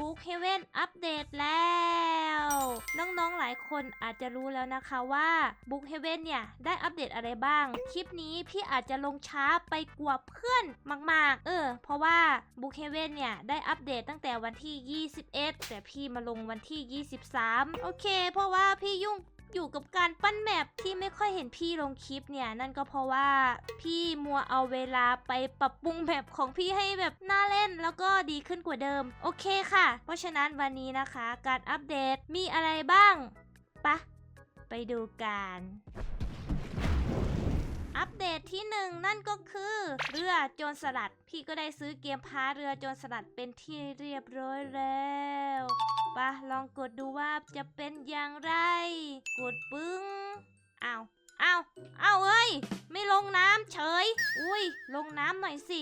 บุ๊กเฮเว่นอัปเดตแล้ว น้องๆหลายคนอาจจะรู้แล้วนะคะว่าบุ๊กเฮเว่นเนี่ย ได้อัปเดตอะไรบ้าง คลิปนี้พี่อาจจะลงช้าไปกว่าเพื่อนมาก ๆ เออ เพราะว่าบุ๊กเฮเว่นเนี่ย ได้อัปเดตตั้งแต่วันที่ 21 แต่พี่มาลงวันที่ 23 โอเค เพราะว่าพี่ยุ่ง อยู่กับการปั้นแมปที่ไม่ค่อยเห็นพี่ลงคลิปเนี่ย นั่นก็เพราะว่าพี่มัวเอาเวลาไปปรับปรุงแมปของพี่ให้แบบน่าเล่นแล้วก็ดีขึ้นกว่าเดิม โอเคค่ะ เพราะฉะนั้นวันนี้นะคะ การอัปเดตมีอะไรบ้างปะไปดูกันอัปเดตที่หนึ่งนั่นก็คือเรือโจรสลัด พี่ก็ได้ซื้อเกมพาเรือโจรสลัดเป็นที่เรียบร้อยแล้วะลองกดดูว่าจะเป็นอย่างไร กดปึ้งอ้าวอ้าวอ้าวเอ้ย ไม่ลงน้ำเฉย อุ้ย ลงน้ำหน่อยสิ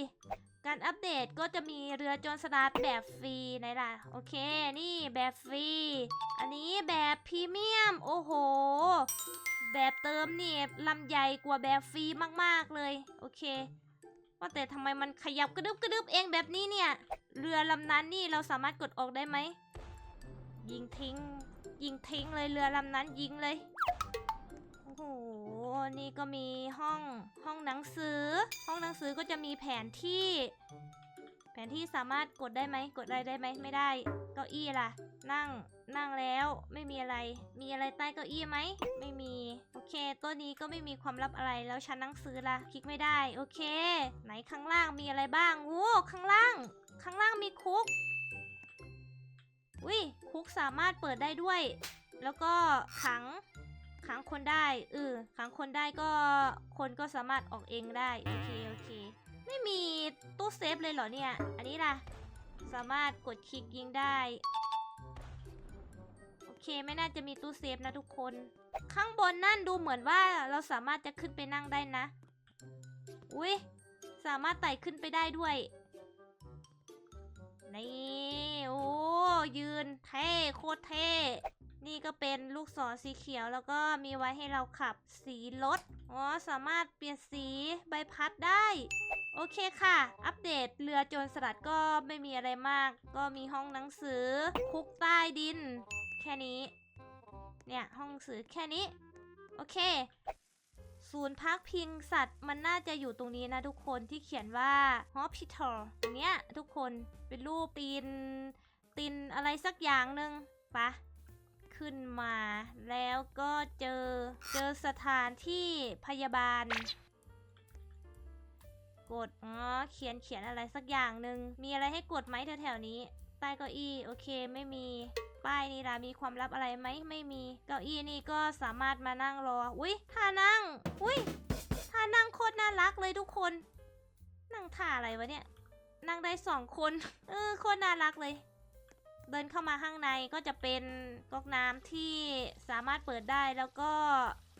การอัปเดตก็จะมีเรือโจรสลัดแบบฟรีไหนล่ะ โอเค นี่แบบฟรี อันนี้แบบพรีเมียม โอ้โห แบบเติมนี่ลำใหญ่กว่าแบบฟรีมากๆเลย โอเคว่าแต่ทำไมมันขยับกระดึบกระดึบเองแบบนี้เนี่ย เรือลำนั้นนี่เราสามารถกดออกได้ไหม ยิงทิ้ง ยิงทิ้งเลยเรือลำนั้นยิงเลย โอ้โห นี่ก็มีห้องห้องหนังสือ ห้องหนังสือก็จะมีแผนที่ แผนที่สามารถกดได้ไหม กดอะไรได้ไหมไม่ได้ เก้าอี้ล่ะ นั่งนั่งแล้วไม่มีอะไร มีอะไรใต้เก้าอี้ไหม ไม่มี โอเค ตัวนี้ก็ไม่มีความลับอะไร แล้วชั้นหนังสือล่ะ คลิกไม่ได้ โอเค ไหนข้างล่างมีอะไรบ้างโอ้ข้างล่าง ข้างล่างมีคุกวิคุ กสามารถเปิดได้ด้วย แล้วก็ขังขังคนได้เออขังคนได้ก็คนก็สามารถออกเองได้ โอเค โอเค ไม่มีตู้เซฟเลยเหรอเนี่ย อันนี้ล่ะ สามารถกดคลิกยิงได้ โอเคไม่น่าจะมีตู้เซฟนะทุกคน ข้างบนนั่นดูเหมือนว่าเราสามารถจะขึ้นไปนั่งได้นะ อุ้ยสามารถไต่ขึ้นไปได้ด้วย นี่ โอ้ ยืนเท่โคตรเท่ นี่ก็เป็นลูกศรสีเขียวแล้วก็มีไว้ให้เราขับสีรถ อ๋อ สามารถเปลี่ยนสีใบพัดได้ โอเคค่ะ อัปเดตเรือโจรสลัดก็ไม่มีอะไรมาก ก็มีห้องหนังสือ คุกใต้ดิน แค่นี้ เนี่ย ห้องหนังสือแค่นี้ โอเคศูนย์พักพิงสัตว์มันน่าจะอยู่ตรงนี้นะทุกคนที่เขียนว่า hospital ตรงเนี้ยทุกคนเป็นรูปตีน ตีนอะไรสักอย่างหนึ่งปะขึ้นมาแล้วก็เจอเจอสถานที่พยาบาล กดอ๋อเขียนเขียนอะไรสักอย่างหนึ่งมีอะไรให้กดไหมแถวๆนี้ ใต้เก้าอี้โอเคไม่มีป้ายนี่ล่ะมีความลับอะไรไหมไม่มีเก้าอี้นี่ก็สามารถมานั่งรอ อุ้ยท่านั่ง อุ้ยท่านั่งโคตรน่ารักเลยทุกคน นั่งท่าอะไรวะเนี่ย นั่งได้สองคน เออโคตรน่ารักเลย เดินเข้ามาข้างในก็จะเป็นก๊อกน้ำที่สามารถเปิดได้แล้วก็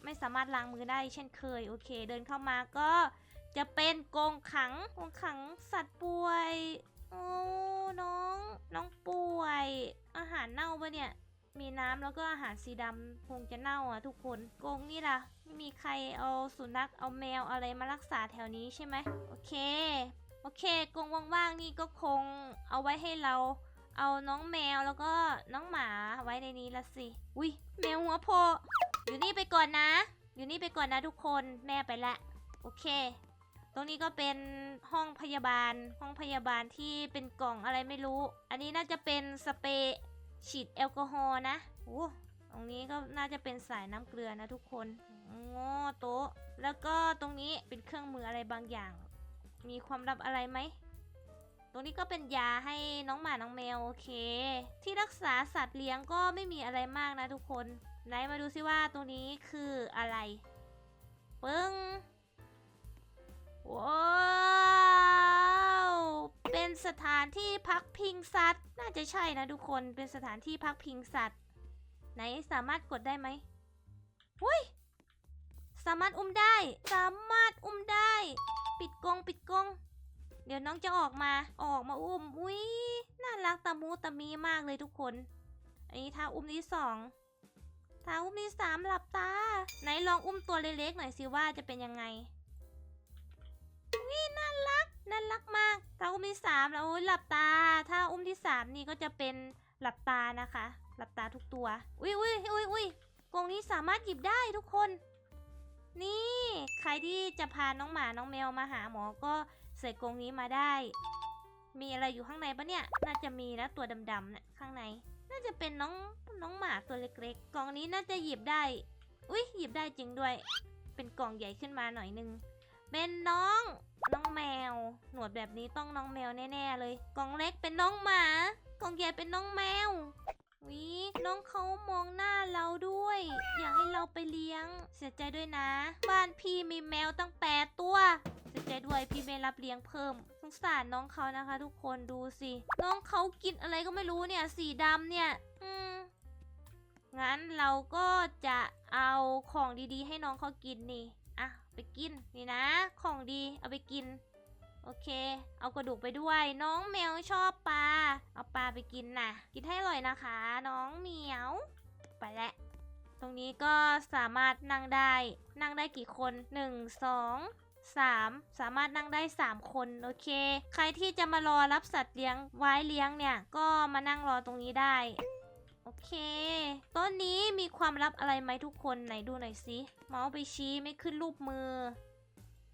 ไม่สามารถล้างมือได้เช่นเคย โอเค เดินเข้ามาก็จะเป็นกรงขังกรงขังสัตว์ป่วยโอ้น้องน้องป่วย อาหารเน่าปะเนี่ยมีน้ำแล้วก็อาหารสีดำคงจะเน่าอะทุกคนกรงนี่ล่ะไม่มีใครเอาสุนัขเอาแมวอะไรมารักษาแถวนี้ใช่ไหมโอเค โอเคกรงว่างๆนี่ก็คงเอาไว้ให้เรา เอาน้องแมวแล้วก็น้องหมาไว้ในนี้ละสิ อุ้ยแมวหัวโพ อยู่นี่ไปก่อนนะ อยู่นี่ไปก่อนนะทุกคนแม่ไปละ โอเค ตรงนี้ก็เป็นห้องพยาบาล ห้องพยาบาลที่เป็นกล่องอะไรไม่รู้ อันนี้น่าจะเป็นสเปรย์ฉีดแอลกอฮอล์นะโอ้ตรงนี้ก็น่าจะเป็นสายน้ำเกลือนะทุกคนงอโต๊ะ แล้วก็ตรงนี้เป็นเครื่องมืออะไรบางอย่าง มีความลับอะไรไหม ตรงนี้ก็เป็นยาให้น้องหมาน้องแมวโอเค ที่รักษาสัตว์เลี้ยงก็ไม่มีอะไรมากนะทุกคนไหนมาดูซิว่าตรงนี้คืออะไรปึ้งว้าวเป็นสถานที่พักพิงสัตว์ น่าจะใช่นะทุกคนเป็นสถานที่พักพิงสัตว์ ไหนสามารถกดได้ไหมหุ้ยสามารถอุ้มได้ สามารถอุ้มได้ ปิดกงปิดกง เดี๋ยวน้องจะออกมาออกมาอุ้มอุ้ยน่ารักตะมูตะมีมากเลยทุกคน อันนี้ท่าอุ้มที่สองท่าอุ้มที่สามหลับตา ไหนลองอุ้มตัวเล็กๆหน่อยสิว่าจะเป็นยังไงนี่น่ารักน่ารักมากถ้าอุ้มที่สามแล้วอุ๊ยหลับตาถ้าอุ้มที่สามนี่ก็จะเป็นหลับตานะคะ หลับตาทุกตัวอุ้ยอุ้ยอุ้ยอุ้ยกรงนี้สามารถหยิบได้ทุกคน นี่ ใครที่จะพาน้องหมาน้องแมวมาหาหมอก็ ส่กรงนี้มาได้ มีอะไรอยู่ข้างในปะเนี่ย น่าจะมีนะตัวดำๆนี่ยข้างใน น่าจะเป็นน้องน้องหมาตัวเล็กๆ กล่องนี้น่าจะหยิบได้ อุ้ยหยิบได้จริงด้วย เป็นกล่องใหญ่ขึ้นมาหน่อยนึง เป็นน้องน้องแมว หนวดแบบนี้ต้องน้องแมวแน่ๆเลย กล่องเล็กเป็นน้องหมา กล่องใหญ่เป็นน้องแมววิน้องเขามองหน้าเราด้วย อยากให้เราไปเลี้ยง เสียใจด้วยนะ บ้านพี่มีแมวตั้งแปดตัว สียใจด้วยพี่ไม่รับเลี้ยงเพิ่ม สงสารน้องเขานะคะ ทุกคนดูสิ น้องเขากินอะไรก็ไม่รู้เนี่ย สีดำเนี่ย อืมงั้นเราก็จะเอาของดีๆ ให้น้องเขากินนี่อะไปกินนี่นะ ของดีเอาไปกิน โอเค เอากระดูกไปด้วย น้องแมวชอบปลาเอาปลาไปกินนะกินให้อร่อยนะคะ น้องเหมียว ไปแล้วตรงนี้ก็สามารถนั่งได้ นั่งได้กี่คน 1 2 3 สามารถนั่งได้ 3 คนโอเค ใครที่จะมารอรับสัตว์เลี้ยงไว้เลี้ยงเนี่ยก็มานั่งรอตรงนี้ได้โอเคต้นนี้มีความลับอะไรไหมทุกคนไหนดูหน่อยสิเมาส์ไปชี้ไม่ขึ้นรูปมือ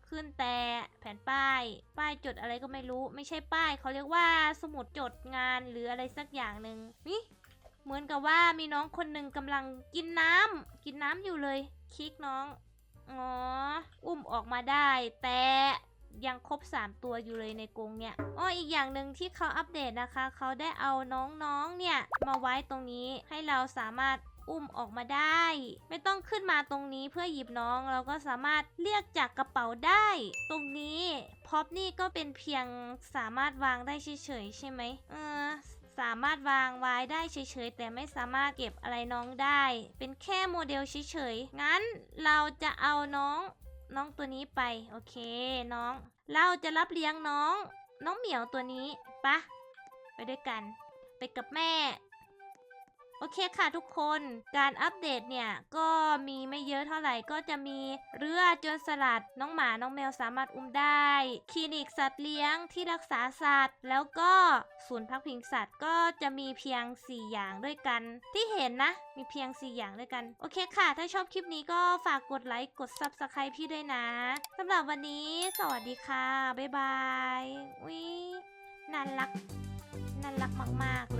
ขึ้นแต่แผ่นป้าย ป้ายจดอะไรก็ไม่รู้ ไม่ใช่ป้ายเขาเรียกว่าสมุดจดงานหรืออะไรสักอย่างหนึ่งนี่เหมือนกับว่ามีน้องคนหนึ่งกำลังกินน้ำกินน้ำอยู่เลย คลิกน้อง อ๋อ อุ้มออกมาได้ แต่ยังครบ 3 ตัวอยู่เลยในกรงเนี่ย อ้อ อีกอย่างหนึ่งที่เขาอัปเดตนะคะ เขาได้เอาน้องๆ เนี่ย มาไว้ตรงนี้ให้เราสามารถอุ้มออกมาได้ ไม่ต้องขึ้นมาตรงนี้เพื่อหยิบน้องเราก็สามารถเรียกจากกระเป๋าได้ ตรงนี้พ็อปนี่ก็เป็นเพียงสามารถวางได้เฉยๆใช่ไหมเออ สามารถวางไว้ได้เฉยๆ แต่ไม่สามารถเก็บอะไรน้องได้ เป็นแค่โมเดลเฉยๆ งั้นเราจะเอาน้องน้องตัวนี้ไป โอเคน้อง เราจะรับเลี้ยงน้อง น้องเหมียวตัวนี้ปะไปด้วยกัน ไปกับแม่ โอเคค่ะทุกคนการอัปเดตเนี่ย ก็มีไม่เยอะเท่าไหร่ก็จะมีเรือจนสลัดน้องหมาน้องแมวสามารถอุ้มได้ คลินิกสัตว์เลี้ยงที่รักษาสัตว์ แล้วก็ศูนย์พักพิงสัตว์ก็จะมีเพียง 4 อย่างด้วยกัน ที่เห็นนะ มีเพียง 4 อย่างด้วยกัน โอเคค่ะ ถ้าชอบคลิปนี้ก็ฝากกดไลค์กด Subscribe พี่ด้วยนะสำหรับวันนี้ สวัสดีค่ะบ๊ายบายอุ้ยน่ารักน่ารักมากๆเลย